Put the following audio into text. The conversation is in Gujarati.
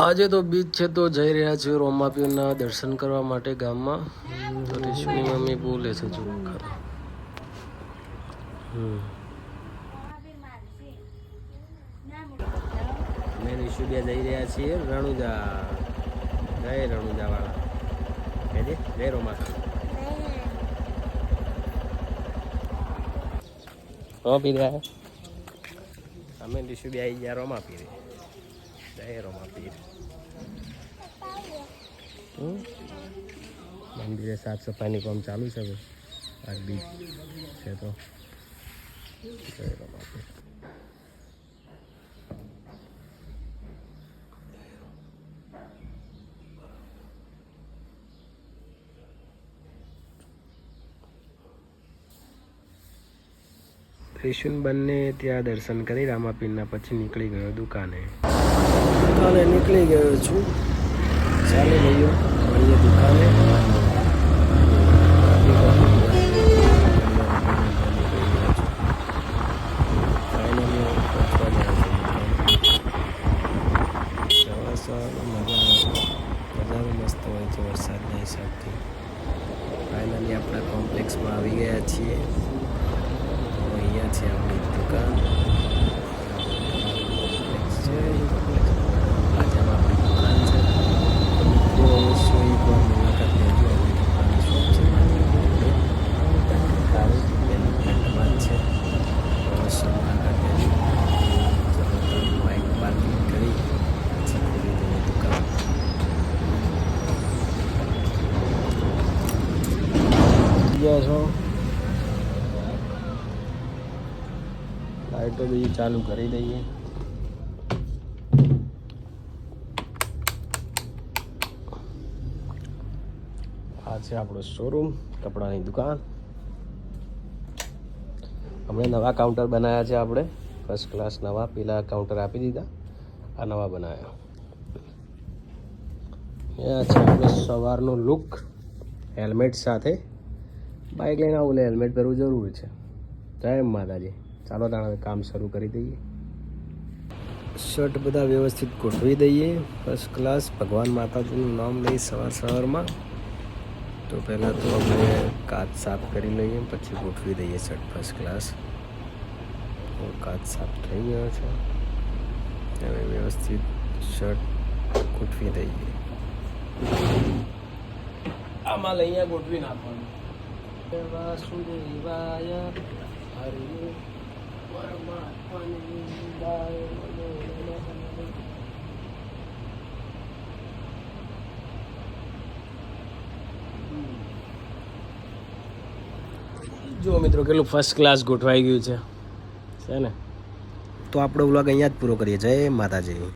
આજે તો બીચ છે તો જઈ રહ્યા છીએ રોમાપીઓના દર્શન કરવા માટે ગામમાં. તો રીશુની મમ્મી બોલે છે જો અમે રીશુબિયા જઈ રહ્યા છીએ રણુજા. જય રણુજા વાળા કહેજે જય રોમાસા રોમા પી રહ્યા અમે રીશુબિયા આવી ગયા રોમા પી જય રોમા પીર મંદિરે સાફ સફાઈની કામ ચાલુ છે આ બીચ છે તો જય પીર રિશુન બંને ત્યાં દર્શન કરી રામાપીરના પછી નીકળી ગયો દુકાને. દુકાને નીકળી ગયો છું. ચાલી રહ્યો. મળીએ દુકાને. નજારો મસ્ત હોય છે વરસાદના હિસાબથી. ફાઇનલી આપણા કોમ્પ્લેક્સમાં આવી ગયા છીએ. અહીંયા છે આપણી દુકાન કોમ્પ્લેક્સ છે એ કોમ્પ્લેક્સમાં બાજામાં આપણી દુકાન છે તો અવશ્ય એકવાર મુલાકાત લેજો આપણી કપડાની શોપ છે સારું એની ફ્રન્ટમાં જ છે તો અવશ્ય મુલાકાત લેજો ચલો તો બાઇક પાર્કિંગ કરી પછી ખોલી દઈએ દુકાન ગયા છો. લાઈટો બીજી ચાલુ કરી દઈએ. આ છે આપણો શોરૂમ કપડાની દુકાન. હમણાં નવા કાઉન્ટર બનાવ્યા છે આપણે. ફર્સ્ટ ક્લાસ નવા, પેલા કાઉન્ટર આપી દીધા. આ નવા બનાવ્યા એ છે આપણે સવારનો લુક હેલ્મેટ સાથે. બાઇક લઈને આવું એટલે હેલ્મેટ પહેરવું જરૂરી છે. જય માતાજી. ચાલો તાણે કામ શરૂ કરી દઈએ. શર્ટ બધા વ્યવસ્થિત ગોઠવી દઈએ. ફર્સ્ટ ક્લાસ ભગવાન માતાજીનું નામ લઈ સવાર સવારમાં. તો પહેલાં તો આપણે કાચ સાફ કરી લઈએ, પછી ગોઠવી દઈએ શર્ટ ફર્સ્ટ ક્લાસ કાચ સાફ થઈ ગયો છે. હવે વ્યવસ્થિત શર્ટ ગોઠવી દઈએ. આમાં લઈ ગોઠવી નાખવાનું. વાસુદેવાય હરિ નમો મિત્રો કેટલું ફર્સ્ટ ક્લાસ ગોઠવાઈ ગયું છે. છે ને? તો આપણો વ્લોગ અહીંયા જ પૂરો કરીએ. જય માતાજી.